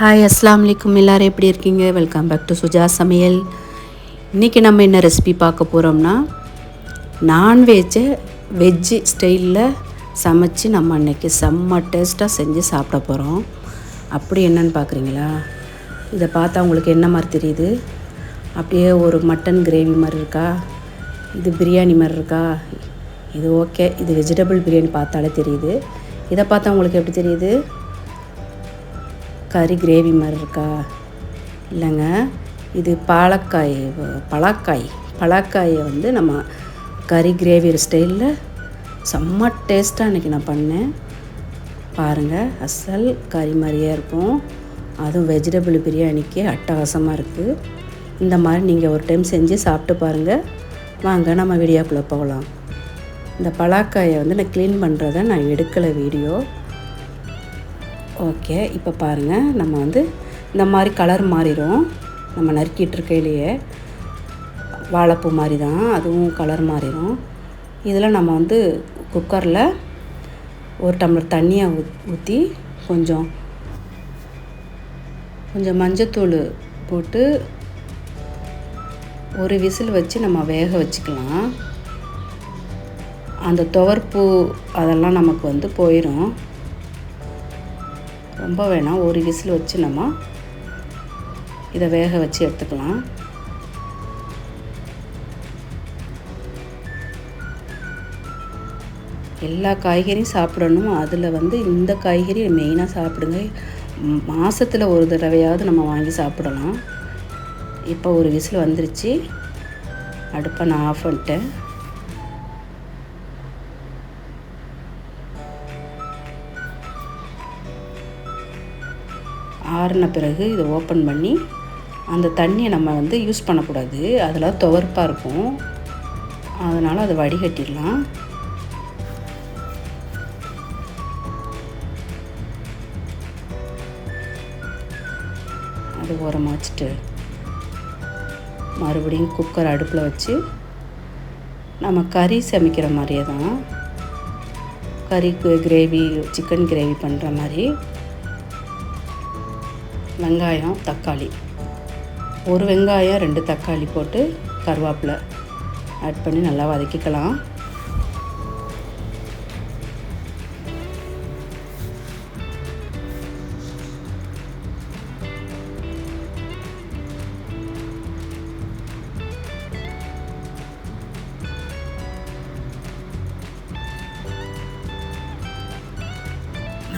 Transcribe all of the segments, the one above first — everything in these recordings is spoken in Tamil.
ஹாய் அஸ்லாம் வலைக்கும் எல்லோரும் எப்படி இருக்கீங்க? வெல்கம் பேக் டு சுஜா சமையல் இன்றைக்கி நம்ம என்ன ரெசிபி பார்க்க போகிறோம்னா நான்வெஜ்ஜை வெஜ்ஜு ஸ்டைலில் சமைச்சு நம்ம அன்றைக்கி செம்ம டேஸ்ட்டாக செஞ்சு சாப்பிட போகிறோம் அப்படி என்னன்னு பார்க்குறீங்களா? இதை பார்த்தா உங்களுக்கு என்ன மாதிரி தெரியுது? அப்படியே ஒரு மட்டன் கிரேவி மாதிரி இருக்கா? இது பிரியாணி மாதிரி இருக்கா? இது ஓகே இது வெஜிடபிள் பிரியாணி பார்த்தாலே தெரியுது. இதை பார்த்தா உங்களுக்கு எப்படி தெரியுது? கறி கிரேவி மாதிரி இருக்கா? இல்லைங்க. இது பாலக்காய் பலாக்காய். பலாக்காயை வந்து நம்ம கறி கிரேவி ஸ்டைலில் செம்ம டேஸ்ட்டாக இன்றைக்கி நான் பண்ணேன். பாருங்கள் அசல் கறி மாதிரியே இருக்கும். அதுவும் வெஜிடபிள் பிரியாணிக்கு அட்டகாசமாக இருக்குது இந்த மாதிரி நீங்கள் ஒரு டைம் செஞ்சு சாப்பிட்டு பாருங்கள் வாங்க நம்ம வீடியோக்குள்ளே போகலாம். இந்த பலாக்காயை வந்து நான் க்ளீன் பண்ணுறத நான் எடுக்கலை வீடியோ. ஓகே இப்போ பாருங்கள் நம்ம வந்து இந்த மாதிரி கலர் மாறிடும் நம்ம நறுக்கிட்டு இருக்கையிலேயே வாழைப்பூ மாதிரி தான் அதுவும் கலர் மாறிடும் இதில் நம்ம வந்து குக்கரில் ஒரு டம்ளர் தண்ணியை ஊற்றி கொஞ்சம் கொஞ்சம் மஞ்சத்தூள் போட்டு ஒரு விசில் வச்சு நம்ம வேக வச்சுக்கலாம். அந்த துவர்ப்பு அதெல்லாம் நமக்கு வந்து போயிடும் ரொம்ப வேணாம். ஒரு விசில் வச்சு நம்ம இதை வேக வச்சு எடுத்துக்கலாம். எல்லா காய்கறியும் சாப்பிடணும். அதில் வந்து இந்த காய்கறி மெயினாக சாப்பிடுங்க. மாதத்தில் ஒரு தடவையாவது நம்ம வாங்கி சாப்பிடலாம். இப்போ ஒரு விசில் வந்துருச்சு. அடுப்பை நான் ஆஃப் பண்ணிட்டேன். ஆறின பிறகு இதை ஓப்பன் பண்ணி அந்த தண்ணியை நம்ம வந்து யூஸ் பண்ணக்கூடாது. அதில் துவர்ப்பாக இருக்கும். அதனால் அதை வடிகட்டிடலாம். அது ஓரமாக வச்சுட்டு மறுபடியும் குக்கர் அடுப்பில் வச்சு நம்ம கறி சமைக்கிற மாதிரியே தான். கறிக்கு கிரேவி சிக்கன் கிரேவி பண்ணுற மாதிரி வெங்காயம் தக்காளி. ஒரு வெங்காயம் ரெண்டு தக்காளி போட்டு கருவேப்பிலை ஆட் பண்ணி நல்லா வதக்கிக்கலாம்.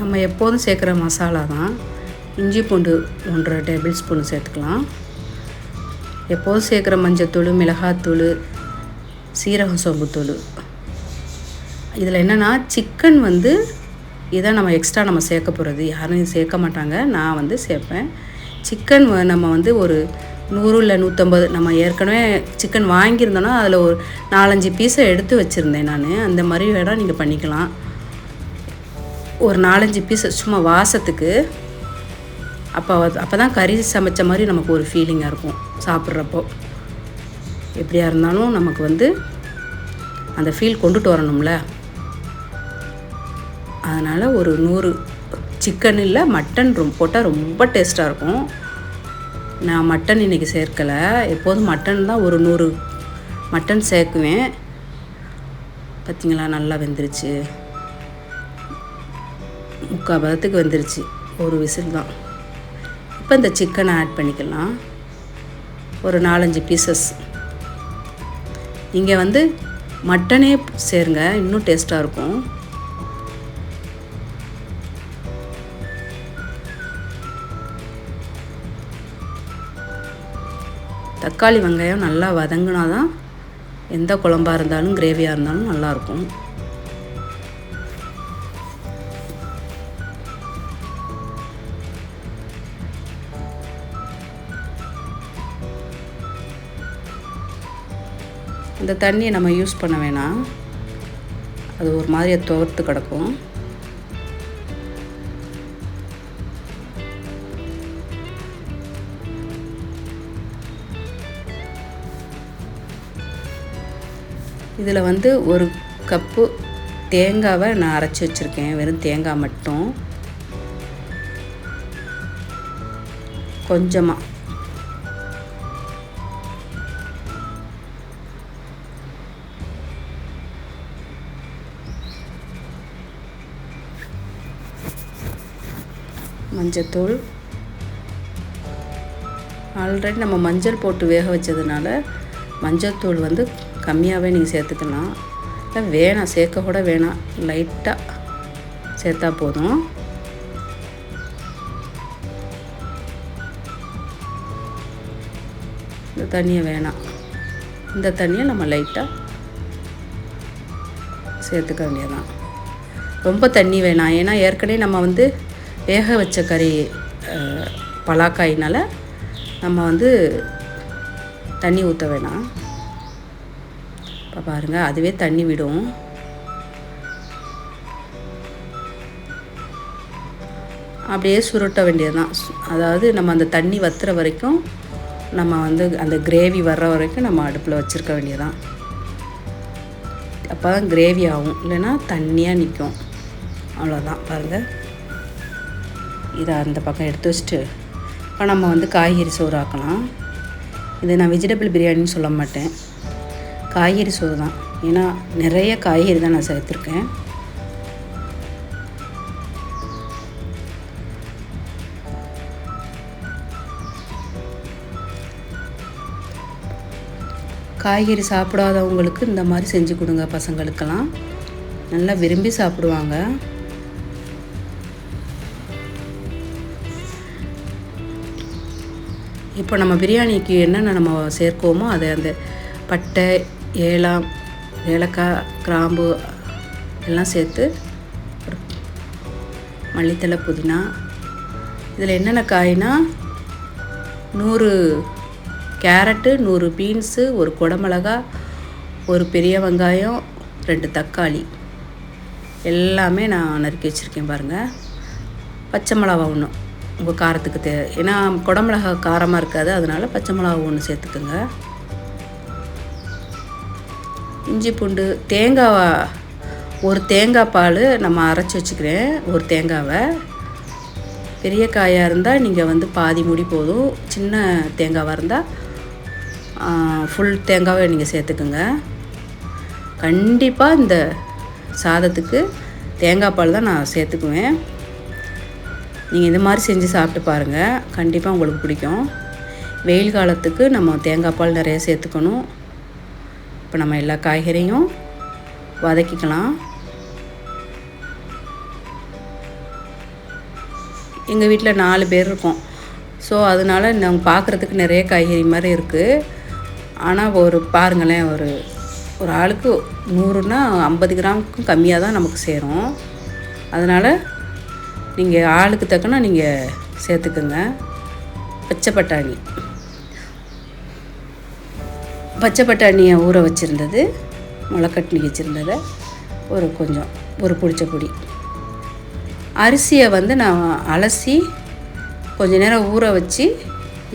நம்ம எப்போதும் சேர்க்குற மசாலா தான். இஞ்சி பூண்டு ஒன்றரை டேபிள் ஸ்பூன் சேர்த்துக்கலாம். எப்போதும் சேர்க்குற மஞ்சத்தூள் மிளகாத்தூள் சீரகம் சோம்புத்தூள். இதில் என்னென்னா சிக்கன் வந்து இதை நம்ம எக்ஸ்ட்ரா நம்ம சேர்க்க போகிறது யாரும் சேர்க்க மாட்டாங்க. நான் வந்து சேர்ப்பேன். சிக்கன் நம்ம வந்து ஒரு நூறு இல்லை நூற்றம்பது நம்ம ஏற்கனவே சிக்கன் வாங்கியிருந்தோன்னா அதில் ஒரு நாலஞ்சு பீஸை எடுத்து வச்சுருந்தேன் நான். அந்த மாதிரி வேணால் நீங்கள் பண்ணிக்கலாம். ஒரு நாலஞ்சு பீஸ் சும்மா வாசத்துக்கு அப்போ அப்போ தான் கறி சமைச்ச மாதிரி நமக்கு ஒரு ஃபீலிங்காக இருக்கும் சாப்பிட்றப்போ. எப்படியா இருந்தாலும் நமக்கு வந்து அந்த ஃபீல் கொண்டுட்டு வரணும்ல. அதனால் ஒரு நூறு சிக்கன் இல்லை மட்டன் ரொம்ப போட்டால் ரொம்ப டேஸ்ட்டாக இருக்கும். நான் மட்டன் இன்றைக்கி சேர்க்கலை. எப்போதும் மட்டன் தான் ஒரு நூறு மட்டன் சேர்க்குவேன். பார்த்திங்களா நல்லா வெந்துருச்சு. முக்கால் பதத்துக்கு வெந்துருச்சு. ஒரு விசில் தான். இப்போ இந்த சிக்கனை ஆட் பண்ணிக்கலாம். ஒரு நாலஞ்சு பீசஸ் இங்கே வந்து மட்டனே சேருங்க இன்னும் டேஸ்ட்டாக இருக்கும். தக்காளி வெங்காயம் நல்லா வதங்கினா தான் எந்த குழம்பாக இருந்தாலும் கிரேவியாக இருந்தாலும் நல்லாயிருக்கும் இந்த தண்ணியை நம்ம யூஸ் பண்ண வேணாம். அது ஒரு மாதிரியை துவர்த்து கிடக்கும். இதில் வந்து ஒரு கப்பு தேங்காவை நான் அரைச்சி வச்சுருக்கேன். வெறும் தேங்காய் மட்டும். கொஞ்சமாக மஞ்சத்தூள். ஆல்ரெடி நம்ம மஞ்சள் போட்டு வேக வச்சதுனால மஞ்சத்தூள் வந்து கம்மியாகவே நீங்கள் சேர்த்துக்கலாம். இல்லை வேணாம் சேர்க்க கூட வேணாம். லைட்டாக சேர்த்தா போதும். இந்த தண்ணியை வேணாம். இந்த தண்ணியை நம்ம லைட்டாக சேர்த்துக்க வேண்டியதான் ரொம்ப தண்ணி வேணாம். ஏன்னா ஏற்கனவே நம்ம வந்து வேக வச்ச கறி பலாக்காயினால் நம்ம வந்து தண்ணி ஊற்ற வேணாம். இப்போ பாருங்கள் அதுவே தண்ணி விடும். அப்படியே சுருட்ட வேண்டியதுதான். சு- அதாவது நம்ம அந்த தண்ணி வத்துற வரைக்கும் நம்ம வந்து அந்த கிரேவி வர்ற வரைக்கும் நம்ம அடுப்பில் வச்சுருக்க வேண்டியதான் அப்போ தான் கிரேவி ஆகும். இல்லைன்னா தண்ணியாக நிற்கும் அவ்வளோதான் பாருங்கள் இதை அந்த பக்கம் எடுத்து வச்சுட்டு இப்போ நம்ம வந்து காய்கறி சோறு ஆக்கலாம் இதை நான் வெஜிடபிள் பிரியாணின்னு சொல்ல மாட்டேன். காய்கறி சோறு தான். ஏன்னா நிறைய காய்கறி தான் நான் சேர்த்துருக்கேன். காய்கறி சாப்பிடாதவங்களுக்கு இந்த மாதிரி செஞ்சு கொடுங்க பசங்களுக்கெல்லாம். நல்லா விரும்பி சாப்பிடுவாங்க. இப்போ நம்ம பிரியாணிக்கு என்னென்ன நம்ம சேர்க்கோமோ அதை அந்த பட்டை ஏலம் ஏலக்காய் கிராம்பு எல்லாம் சேர்த்து மல்லித்தலை புதினா. இதில் என்னென்ன காய்னா நூறு கேரட்டு நூறு பீன்ஸு ஒரு குடமிளகா ஒரு பெரிய வெங்காயம் ரெண்டு தக்காளி. எல்லாமே நான் நறுக்கி வச்சுருக்கேன் பாருங்கள் பச்சை மிளகா ஒன்று. உங்கள் காரத்துக்கு தே ஏன்னா குடமிளகா காரமாக இருக்காது அதனால் பச்சை மிளகா ஒன்று சேர்த்துக்குங்க. இஞ்சி பூண்டு தேங்காய் ஒரு தேங்காய் பால் நம்ம அரைச்சி வச்சுக்கிறேன் ஒரு தேங்காவை. பெரிய காயாக இருந்தால் நீங்கள் வந்து பாதி முடி போதும் சின்ன தேங்காவாக இருந்தால் ஃபுல் தேங்காவை நீங்கள் சேர்த்துக்குங்க. கண்டிப்பாக இந்த சாதத்துக்கு தேங்காய் பால் தான் நான் சேர்த்துக்குவேன். நீங்கள் இது மாதிரி செஞ்சு சாப்பிட்டு பாருங்கள் கண்டிப்பாக உங்களுக்கு பிடிக்கும். வெயில் காலத்துக்கு நம்ம தேங்காய் பால் நிறைய சேர்த்துக்கணும். இப்போ நம்ம எல்லா காய்கறியும் வதக்கிக்கலாம். எங்கள் வீட்டில் நாலு பேர் இருக்கோம். ஸோ அதனால் நாங்கள் பார்க்குறதுக்கு நிறைய காய்கறி மாதிரி இருக்குது ஆனால் ஒரு பாருங்களேன் ஒரு ஒரு ஆளுக்கு நூறுனா ஐம்பது கிராமுக்கும் கம்மியாக தான் நமக்கு சேரும். அதனால் நீங்கள் ஆளுக்கு தக்கன நீங்கள் சேர்த்துக்குங்க. பச்சை பட்டாணி. பச்சை பட்டாணியை ஊற வச்சுருந்தது. முளைக்கட்டினி வச்சுருந்ததை ஒரு கொஞ்சம் ஒரு பிடிச்ச பொடி. அரிசியை வந்து நான் அலசி கொஞ்சம் நேரம் ஊற வச்சு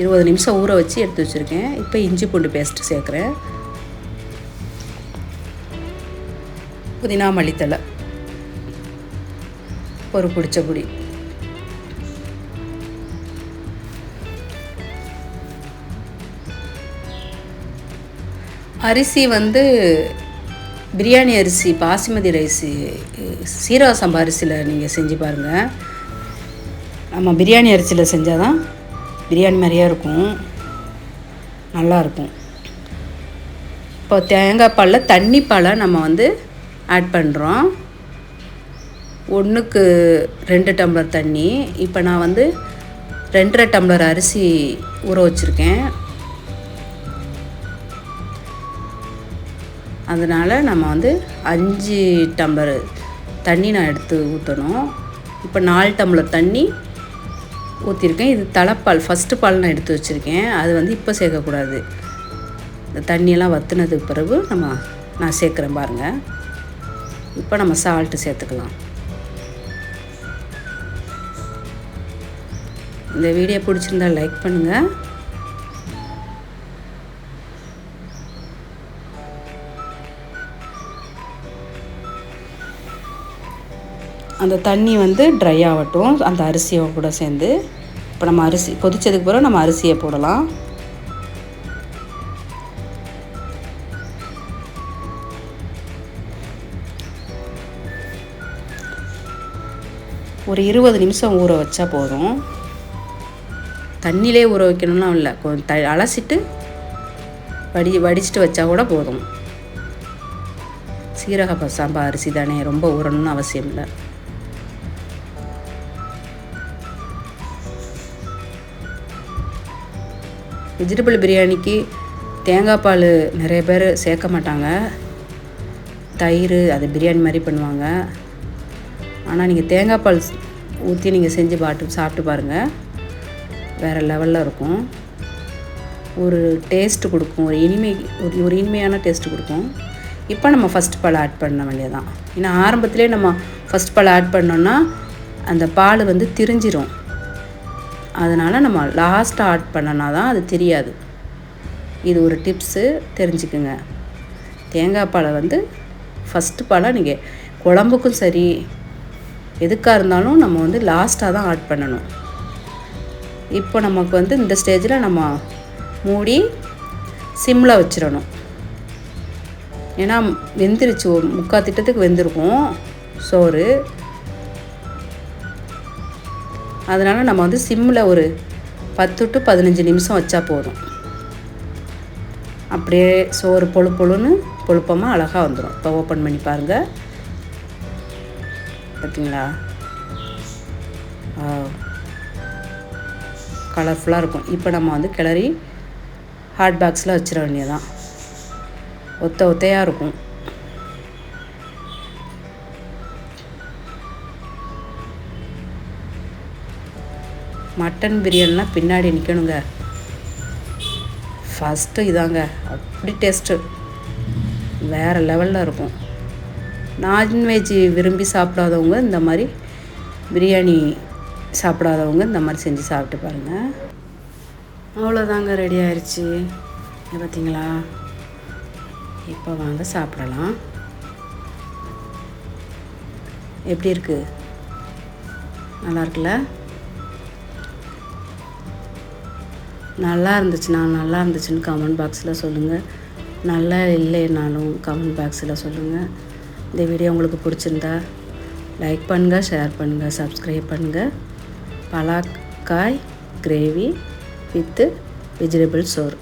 இருபது நிமிஷம் ஊற வச்சு எடுத்து வச்சுருக்கேன். இப்போ இஞ்சி பூண்டு பேஸ்ட்டு சேர்க்குறேன். புதினா மல்லித்தலை ஒரு பிடிச்சபடி அரிசி வந்து பிரியாணி அரிசி பாசுமதி ரைஸு சீரக சம்பா அரிசியில் நீங்கள் செஞ்சு பாருங்கள் நம்ம பிரியாணி அரிசியில் செஞ்சால் தான் பிரியாணி மாதிரியாக இருக்கும். நல்லாயிருக்கும் இப்போ தேங்காய் பாலில் தண்ணி பாலை நம்ம வந்து ஆட் பண்ணுறோம் ஒன்றுக்கு ரெண்டு டம்ளர் தண்ணி. இப்போ நான் வந்து ரெண்டரை டம்ளர் அரிசி ஊற வச்சுருக்கேன். அதனால் நம்ம வந்து அஞ்சு டம்ளர் தண்ணி நான் எடுத்து ஊற்றணும் இப்போ நாலு டம்ளர் தண்ணி ஊற்றிருக்கேன் இது தலைப்பால் ஃபஸ்ட்டு பால் நான் எடுத்து வச்சுருக்கேன். அது வந்து இப்போ சேர்க்கக்கூடாது. இந்த தண்ணியெல்லாம் வற்றுனதுக்கு பிறகு நம்ம நான் சேர்க்குறேன் பாருங்கள் இப்போ நம்ம சால்ட்டு சேர்த்துக்கலாம். இந்த வீடியோ பிடிச்சிருந்தா லைக் பண்ணுங்கள் அந்த தண்ணி வந்து ட்ரை ஆகட்டும் அந்த அரிசியை கூட சேர்ந்து. இப்போ நம்ம அரிசி கொதித்ததுக்கு பிறகு நம்ம அரிசியை போடலாம். ஒரு இருபது நிமிஷம் ஊற வச்சா போதும். தண்ணியிலே ஊற வைக்கணும்லாம் இல்லை. கொஞ்சம் த அலசிட்டு வடி வடிச்சிட்டு வச்சா கூட போதும். சீரக சாம்பா அரிசி தானே ரொம்ப ஊறணும்னு அவசியம் இல்லை. வெஜிடபிள் பிரியாணிக்கு தேங்காய் பால் நிறைய பேர் சேர்க்க மாட்டாங்க. தயிர் அது பிரியாணி மாதிரி பண்ணுவாங்க. ஆனால் நீங்கள் தேங்காய் பால் ஊற்றி நீங்கள் செஞ்சு பாட்டு சாப்பிட்டு பாருங்கள் வேறு லெவலில் இருக்கும். ஒரு டேஸ்ட்டு கொடுக்கும். ஒரு இனிமை ஒரு ஒரு இனிமையான டேஸ்ட்டு கொடுக்கும். இப்போ நம்ம ஃபஸ்ட் பால் ஆட் பண்ண வேண்டியதான் ஏன்னா ஆரம்பத்துலேயே நம்ம ஃபஸ்ட் பால் ஆட் பண்ணோன்னா அந்த பால் வந்து திரிஞ்சிரும். அதனால் நம்ம லாஸ்ட்டாக ஆட் பண்ணனா தான் அது தெரியாது. இது ஒரு டிப்ஸு தெரிஞ்சுக்குங்க. தேங்காய் பாலை வந்து ஃபஸ்ட்டு பாலாக நீங்கள் குழம்புக்கும் சரி எதுக்காக இருந்தாலும் நம்ம வந்து லாஸ்ட்டாக தான் ஆட் பண்ணணும். இப்போ நமக்கு வந்து இந்த ஸ்டேஜில் நம்ம மூடி சிம்மில் வச்சிடணும். ஏன்னா வெந்துருச்சு முக்கால் திட்டத்துக்கு வெந்திருக்கும் சோறு. அதனால் நம்ம வந்து சிம்மில் ஒரு பத்து டு பதினஞ்சு நிமிஷம் வச்சா போதும். அப்படியே சோறு பொழு பொழுன்னு பொழுப்பமாக அழகாக வந்துடும் இப்போ ஓப்பன் பண்ணி பாருங்கள் பார்த்தீங்களா கலர்ஃபுல்லாக இருக்கும். இப்போ நம்ம வந்து கிளறி ஹாட் பாக்ஸில் வச்சிட வேண்டியதான் ஒத்த ஒத்தையாக இருக்கும். மட்டன் பிரியாணிலாம் பின்னாடி நிற்கணுங்க ஃபஸ்ட்டு இதாங்க. அப்படி டேஸ்ட்டு வேறு லெவலில் இருக்கும். நான்வெஜ் விரும்பி சாப்பிடாதவங்க இந்த மாதிரி பிரியாணி சாப்பிடாதவங்க இந்த மாதிரி செஞ்சு சாப்பிட்டு பாருங்கள் அவ்வளோதாங்க ரெடி ஆயிடுச்சு பார்த்தீங்களா இப்போ வாங்க சாப்பிடலாம். எப்படி இருக்குது நல்லா இருக்குல்ல? நல்லா இருந்துச்சுன்னா நல்லா இருந்துச்சுன்னு கமெண்ட் பாக்ஸில் சொல்லுங்கள் நல்லா இல்லைனாலும் கமெண்ட் பாக்ஸில் சொல்லுங்கள் இந்த வீடியோ உங்களுக்கு பிடிச்சிருந்தா லைக் பண்ணுங்கள் ஷேர் பண்ணுங்கள் சப்ஸ்கிரைப் பண்ணுங்கள் பலாக்காய் கிரேவி வித்து வெஜிடபிள் சோறு.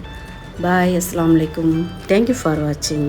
பாய் அஸ்லாம் வலைக்கும் தேங்க்யூ ஃபார் வாட்சிங்